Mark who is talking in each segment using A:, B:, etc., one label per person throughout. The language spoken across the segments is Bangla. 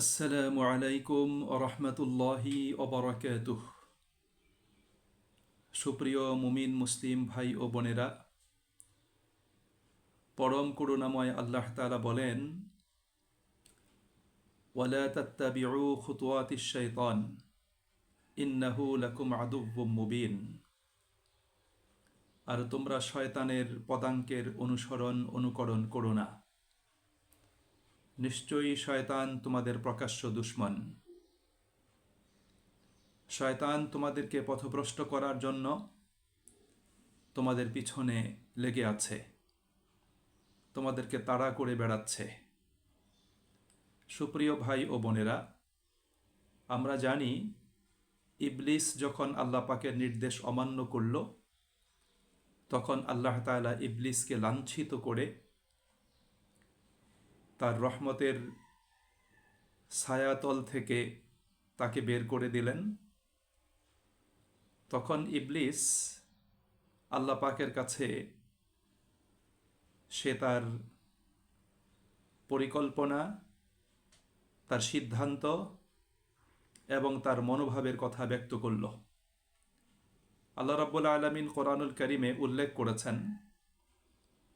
A: আসসালামু আলাইকুম রহমতুল্লাহি অবরাকাতুহ সুপ্রিয় মুমিন মুসলিম ভাই ও বোনেরা, পরম করুণাময় আল্লাহ তালা বলেন, ওয়ালা খুতুয়াতিশ শাইতান, ইন্নাহু লাকুম আদুব্বুম মুবিন। আর তোমরা শয়তানের পদাঙ্কের অনুসরণ, অনুকরণ করো না। নিশ্চয়ই শয়তান তোমাদের প্রকাশ্য দুশ্মন। শয়তান তোমাদেরকে পথভ্রষ্ট করার জন্য তোমাদের পিছনে লেগে আছে। তোমাদেরকে তাড়া করে বেড়াচ্ছে। সুপ্রিয় ভাই ও বোনেরা, আমরা জানি ইবলিস যখন আল্লাহ পাকের নির্দেশ অমান্য করল, তখন আল্লাহ তাআলা ইবলিসকে লাঞ্ছিত করে তার রহমতের ছায়াতল থেকে তাকে বের করে দিলেন। তখন ইবলিস আল্লাহ পাকের কাছে সে তার পরিকল্পনা, তার সিদ্ধান্ত এবং তার মনোভাবের কথা ব্যক্ত করল। আল্লাহ রাব্বুল আলমিন কোরআনুল করিমে উল্লেখ করেছেন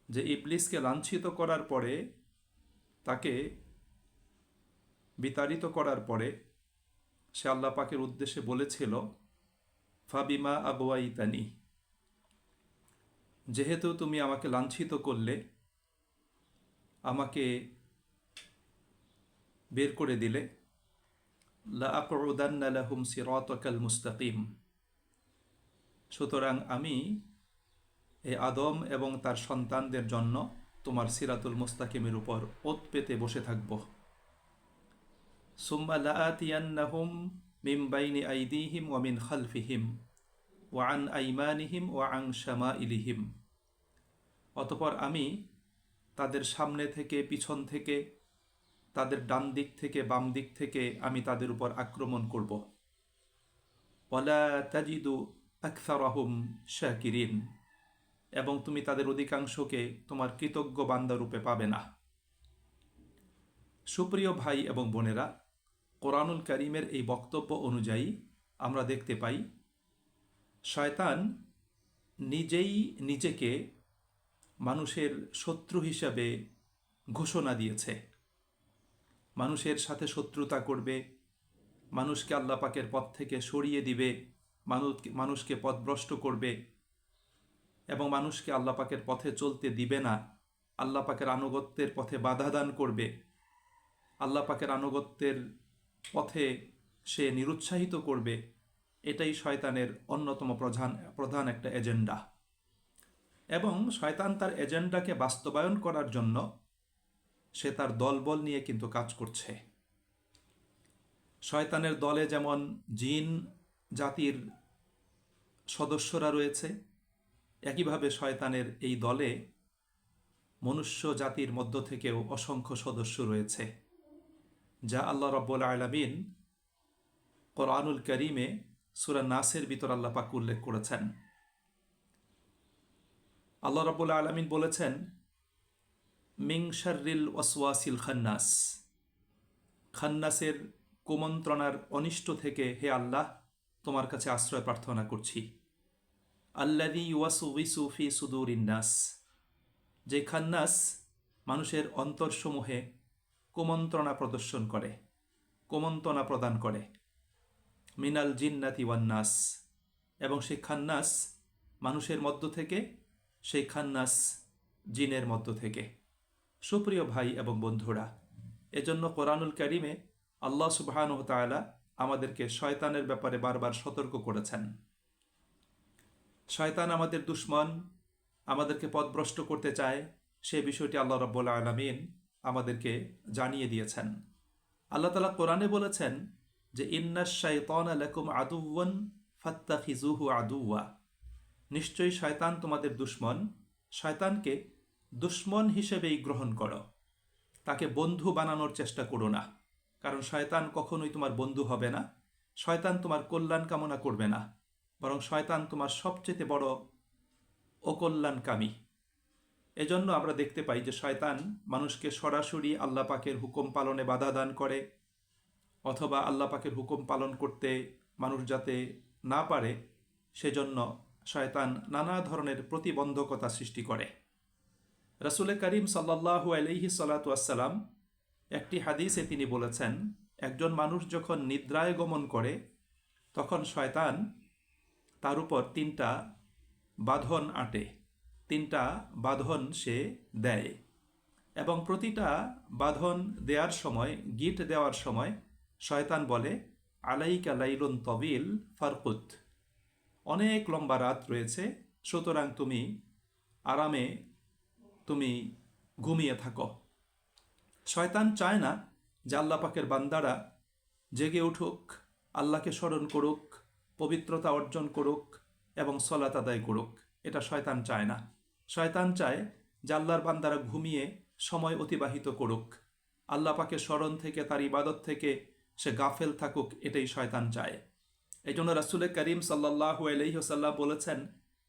A: যে ইবলিসকে লাঞ্ছিত করার পরে তাকে বিতাড়িত করার পরে সে আল্লাহ পাকের উদ্দেশ্যে বলেছিল, ফাবিমা আবুয়াইতানি যেহেতু তুমি আমাকে লাঞ্ছিত করলে, আমাকে বের করে দিলে লাহুম সিরতকাল মুস্তাকিম। সুতরাং আমি এই আদম এবং তার সন্তানদের জন্য তোমার সিরাতুল মুস্তাকিমের উপর ওত পেতে বসে থাকব। সুম্মা লাআতিয়ান্নাহুম মিন বাইনি আইদিহিম ওয়া মিন খালফিহিম ওয়া আন আইমানিহিম ওয়া আন শামাইলিহিম। অতপর আমি তাদের সামনে থেকে, পিছন থেকে, তাদের ডান দিক থেকে, বাম দিক থেকে আমি তাদের উপর আক্রমণ করব। ওয়ালা তাজিদু আকসারাহুম শাকিরিন। এবং তুমি তাদের অধিকাংশকে তোমার কৃতজ্ঞ বান্দারূপে পাবে না। সুপ্রিয় ভাই এবং বোনেরা, কোরআনুল করিমের এই বক্তব্য অনুযায়ী আমরা দেখতে পাই, শয়তান নিজেই নিজেকে মানুষের শত্রু হিসাবে ঘোষণা দিয়েছে। মানুষের সাথে শত্রুতা করবে, মানুষকে আল্লাপাকের পথ থেকে সরিয়ে দিবে, মানুষ মানুষকে পথভ্রষ্ট করবে এবং মানুষকে আল্লাহ পাকের পথে চলতে দিবে না। আল্লাহ পাকের আনুগত্যের পথে বাধা দান করবে। আল্লাহ পাকের আনুগত্যের পথে সে নিরুৎসাহিত করবে। এটাই শয়তানের অন্যতম প্রধান প্রধান একটা এজেন্ডা। এবং শয়তান তার এজেন্ডাকে বাস্তবায়ন করার জন্য সে তার দলবল নিয়ে কিন্তু কাজ করছে। শয়তানের দলে যেমন জিন জাতির সদস্যরা রয়েছে একইভাবে শয়তানের এই দলে মনুষ্য জাতির মধ্য থেকেও অসংখ্য সদস্য রয়েছে, যা আল্লাহ রব্বুল আলমিন কোরআনুল করিমে সুরা নাসের ভিতর আল্লাহ পাক উল্লেখ করেছেন। আল্লাহ রব্বুল আলমিন বলেছেন মিংশারিল ওয়াসওয়াসিল খান্নাস। খান্নাসের কুমন্ত্রণার অনিষ্ট থেকে হে আল্লাহ, তোমার কাছে আশ্রয় প্রার্থনা করছি। আল্লাদি ওয়াসুবিসু ফি সুদুর ইন্নাস যে খান্নাস মানুষের অন্তরসমূহে কুমন্ত্রণা প্রদর্শন করে, কুমন্ত্রণা প্রদান করে। মিনাল জিন্নাতি ওয়ান্নাস এবং সেই খান্নাস মানুষের মধ্য থেকে, সেই খান্নাস জিনের মধ্য থেকে। সুপ্রিয় ভাই এবং বন্ধুরা, এজন্য কোরআনুল করিমে আল্লাহ সুবাহানুহ তালা আমাদেরকে শয়তানের ব্যাপারে বারবার সতর্ক করেছেন। শয়তান আমাদের দুশ্মন, আমাদেরকে পথভ্রষ্ট করতে চায়, সে বিষয়টি আল্লাহ রব্বুল আলমিন আমাদেরকে জানিয়ে দিয়েছেন। আল্লাহ তালা কোরআনে বলেছেন যে, ইন্না শাইতন আলাকুম আদুওয়ান ফাত্তা ফিজুহু আদুয়া নিশ্চয়ই শয়তান তোমাদের দুশ্মন। শয়তানকে দুশ্মন হিসেবেই গ্রহণ করো। তাকে বন্ধু বানানোর চেষ্টা করো না। কারণ শয়তান কখনোই তোমার বন্ধু হবে না। শয়তান তোমার কল্যাণ কামনা করবে না। বরং শয়তান তোমার সবচেয়ে বড় অকল্যাণকামী। এজন্য আমরা দেখতে পাই যে শয়তান মানুষকে সরাসরি আল্লাহ পাকের হুকুম পালনে বাধা দান করে, অথবা আল্লাহ পাকের হুকুম পালন করতে মানুষ যাতে না পারে, সেজন্য শয়তান নানা ধরনের প্রতিবন্ধকতা সৃষ্টি করে। রসুল করিম সাল্লাহু আলহি সাল্লাতাম একটি হাদিসে তিনি বলেছেন, একজন মানুষ যখন নিদ্রায় গমন করে, তখন শয়তান তার উপর তিনটা বাঁধন আটে, তিনটা বাঁধন সে দেয় এবং প্রতিটা বাঁধন দেওয়ার সময়, গিট দেওয়ার সময় শয়তান বলে, আলাইকা লাইলুন তবিল ফারকুত। অনেক লম্বা রাত রয়েছে, সুতরাং তুমি আরামে তুমি ঘুমিয়ে থাকো। শয়তান চায় না যে আল্লাহ পাকের বান্দারা জেগে উঠুক, আল্লাহকে স্মরণ করুক পবিত্রতা অর্জন করুক এবং সলাত আদায় করুক, এটা শয়তান চায় না। শয়তান চায় জাল্লার বান্দারা ঘুমিয়ে সময় অতিবাহিত করুক। আল্লাহ পাকে স্মরণ থেকে, তার ইবাদত থেকে সে গাফেল থাকুক, এটাই শয়তান চায়। এই জন্য রাসুল করিম সাল্লাহ আলহিহসাল্লাহ বলেছেন,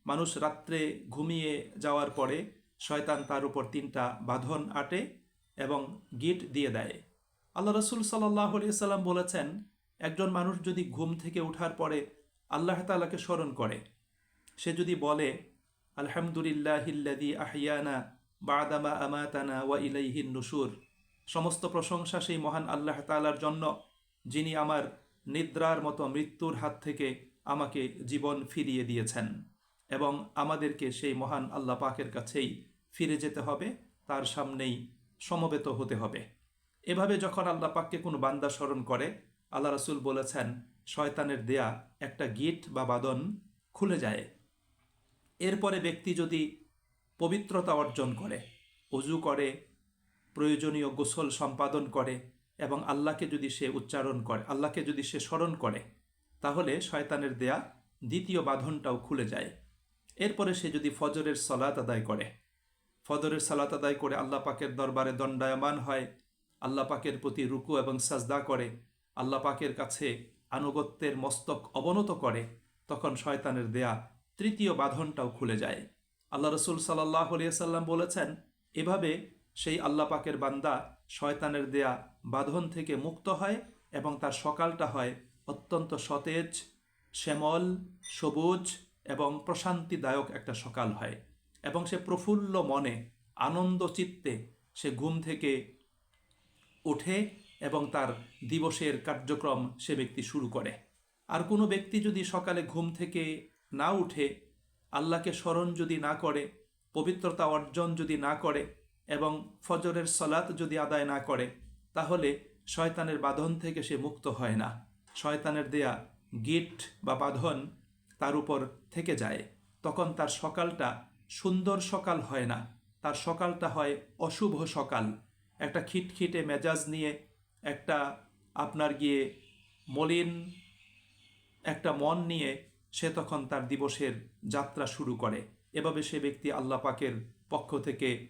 A: মানুষ রাত্রে ঘুমিয়ে যাওয়ার পরে শয়তান তার উপর তিনটা বাঁধন আটে এবং গিট দিয়ে দেয়। আল্লাহ রসুল সাল্লাহ আলিয়া সাল্লাম বলেছেন, একজন মানুষ যদি ঘুম থেকে ওঠার পরে আল্লাহ তালাকে স্মরণ করে। সে যদি বলে আলহামদুলিল্লাহিল্লাদি আহিয়ানা বাদামা আমাতানা ওয়া ইলাইহিন নুসুর সমস্ত প্রশংসা সেই মহান আল্লাহ তালার জন্য, যিনি আমার নিদ্রার মতো মৃত্যুর হাত থেকে আমাকে জীবন ফিরিয়ে দিয়েছেন এবং আমাদেরকে সেই মহান আল্লাহ পাকের কাছেই ফিরে যেতে হবে, তার সামনেই সমবেত হতে হবে। এভাবে যখন আল্লাহ পাককে কোনো বান্দা স্মরণ করে আল্লাহ রসুল বলেছেন, শয়তানের দেয়া একটা গিট বা বাদন খুলে যায়। এরপরে ব্যক্তি যদি পবিত্রতা অর্জন করে, অজু করে, প্রয়োজনীয় গোসল সম্পাদন করে এবং আল্লাহকে যদি সে উচ্চারণ করে, আল্লাহকে যদি সে স্মরণ করে, তাহলে শয়তানের দেয়া দ্বিতীয় বাঁধনটাও খুলে যায়। এরপরে সে যদি ফজরের সলাত আদায় করে, ফজরের সালাত আদায় করে আল্লাহ পাকের দরবারে দণ্ডায়মান হয়, আল্লাহ পাকের প্রতি রুকু এবং সাজদা করে আল্লাহ পাকের কাছে আনুগত্যের মস্তক অবনত করে, তখন শয়তানের দেয়া তৃতীয় বাঁধনটাও খুলে যায়। আল্লাহ রসুল সাল্লাহ সাল্লাম বলেছেন, এভাবে সেই আল্লাহ পাকের বান্দা শয়তানের দেয়া বাঁধন থেকে মুক্ত হয় এবং তার সকালটা হয় অত্যন্ত সতেজ, শ্যামল, সবুজ এবং প্রশান্তিদায়ক একটা সকাল হয়। এবং সে প্রফুল্ল মনে, আনন্দ চিত্তে সে ঘুম থেকে ওঠে এবং তার দিবসের কার্যক্রম সে ব্যক্তি শুরু করে। আর কোনো ব্যক্তি যদি সকালে ঘুম থেকে না উঠে, আল্লাহকে স্মরণ যদি না করে, পবিত্রতা অর্জন যদি না করে এবং ফজরের সলাত যদি আদায় না করে, তাহলে শয়তানের বাঁধন থেকে সে মুক্ত হয় না। শয়তানের দেয়া গিট বা বাঁধন তার উপর থেকে যায়। তখন তার সকালটা সুন্দর সকাল হয় না। তার সকালটা হয় অশুভ সকাল। একটা খিটখিটে মেজাজ নিয়ে একটা আপনার গিয়ে মলিন একটা মন নিয়ে সে তখন তার দিবসের যাত্রা শুরু করে। এভাবে সে ব্যক্তি আল্লাহ পাকের পক্ষ থেকে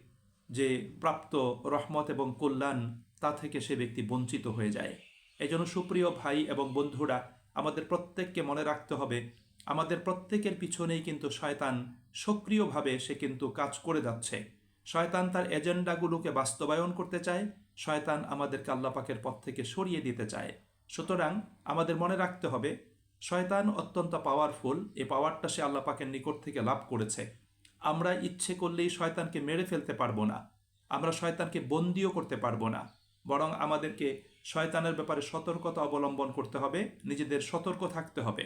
A: যে প্রাপ্ত রহমত এবং কল্যাণ, তা থেকে সে ব্যক্তি বঞ্চিত হয়ে যায়। এই জন্য সুপ্রিয় ভাই এবং বন্ধুরা, আমাদের প্রত্যেককে মনে রাখতে হবে, আমাদের প্রত্যেকের পিছনেই কিন্তু শয়তান সক্রিয়ভাবে সে কিন্তু কাজ করে যাচ্ছে। শয়তান তার এজেন্ডাগুলোকে বাস্তবায়ন করতে চায় শয়তান আমাদেরকে আল্লাহ পাকের পথ থেকে সরিয়ে দিতে চায়। সুতরাং আমাদের মনে রাখতে হবে, শয়তান অত্যন্ত পাওয়ারফুল এই পাওয়ারটা সে আল্লাহ পাকের নিকট থেকে লাভ করেছে। আমরা ইচ্ছে করলেই শয়তানকে মেরে ফেলতে পারব না। আমরা শয়তানকে বন্দিও করতে পারব না। বরং আমাদেরকে শয়তানের ব্যাপারে সতর্কতা অবলম্বন করতে হবে, নিজেদের সতর্ক থাকতে হবে।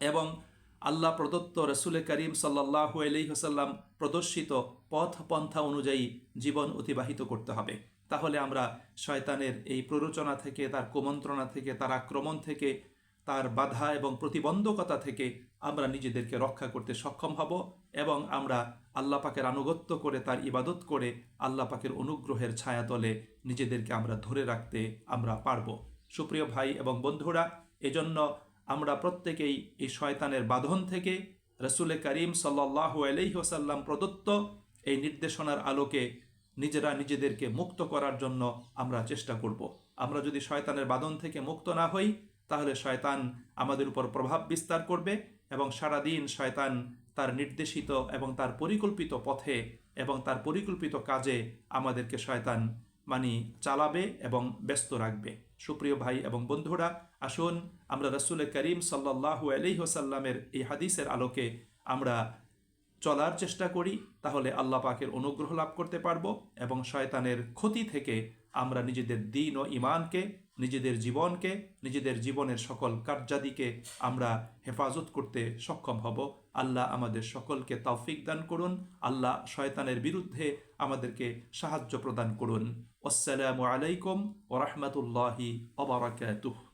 A: এবং আল্লাহ প্রদত্ত রসুল করিম সাল্লাহু আলহিহসাল্লাম প্রদর্শিত পথ পন্থা অনুযায়ী জীবন অতিবাহিত করতে হবে। তাহলে আমরা শয়তানের এই প্ররোচনা থেকে, তার কুমন্ত্রণা থেকে, তার আক্রমণ থেকে, তার বাধা এবং প্রতিবন্ধকতা থেকে আমরা নিজেদেরকে রক্ষা করতে সক্ষম হব এবং আমরা আল্লাহ পাকের আনুগত্য করে, তার ইবাদত করে আল্লাহ পাকের অনুগ্রহের ছায়াতলে নিজেদেরকে আমরা ধরে রাখতে আমরা পারব। সুপ্রিয় ভাই এবং বন্ধুরা, এজন্য আমরা প্রত্যেকেই এই শয়তানের বাঁধন থেকে রসুলে করিম সাল্লাহ আলহিহসাল্লাম প্রদত্ত এই নির্দেশনার আলোকে নিজেরা নিজেদেরকে মুক্ত করার জন্য আমরা চেষ্টা করব। আমরা যদি শয়তানের বাদন থেকে মুক্ত না হই, তাহলে শয়তান আমাদের উপর প্রভাব বিস্তার করবে এবং সারাদিন শয়তান তার নির্দেশিত এবং তার পরিকল্পিত পথে এবং তার পরিকল্পিত কাজে আমাদেরকে শয়তান মানে চালাবে এবং ব্যস্ত রাখবে। সুপ্রিয় ভাই এবং বন্ধুরা, আসুন আমরা রসুল করিম সাল্লাহু আলহিহসাল্লামের এই হাদিসের আলোকে আমরা চলার চেষ্টা করি, তাহলে আল্লাহ পাকের অনুগ্রহ লাভ করতে পারব এবং শয়তানের ক্ষতি থেকে আমরা নিজেদের দিন ও ইমানকে নিজেদের জীবনকে, নিজেদের জীবনের সকল কার্যাদিকে আমরা হেফাজত করতে সক্ষম হব। আল্লাহ আমাদের সকলকে তৌফিক দান করুন। আল্লাহ শয়তানের বিরুদ্ধে আমাদেরকে সাহায্য প্রদান করুন। আসসালামু আলাইকুম ওরহমতুল্লাহি ওবরাকাতুহ